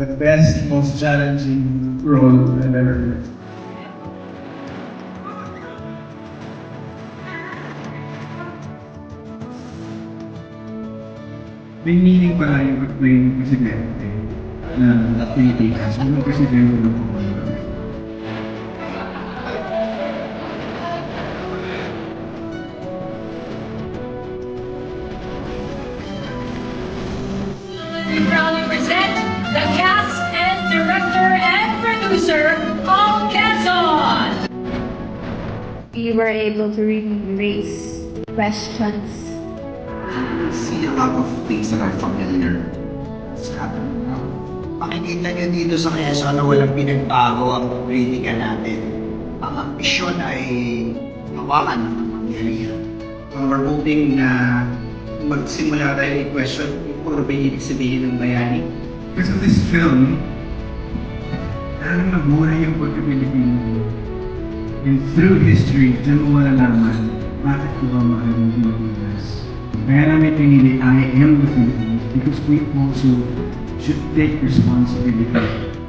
the best, most challenging role I've ever played. May meaning pala yung pag-play ng presidente na Pilipinas. Ano presidente ng Commonwealth? We proudly present the cast and director and producer of Quezon. we were able to really raise questions. see a lot of things that are familiar. Sa Makikita nyo dito sa Quezon na walang pinagbago ang politika natin. Ang ambisyon ay hawakan ng pangyarihan. Uh, we're hoping na magsimula tayo i-question kung ano ba yung ibig sabihin ng bayani. Because of this film, parang nabuhay yung pagka-Pilipino. And through history, dyan mo malalaman bakit ko ba mahal yung Pilipinas. Kaya namin pinili I am the Philippines because we also should take responsibility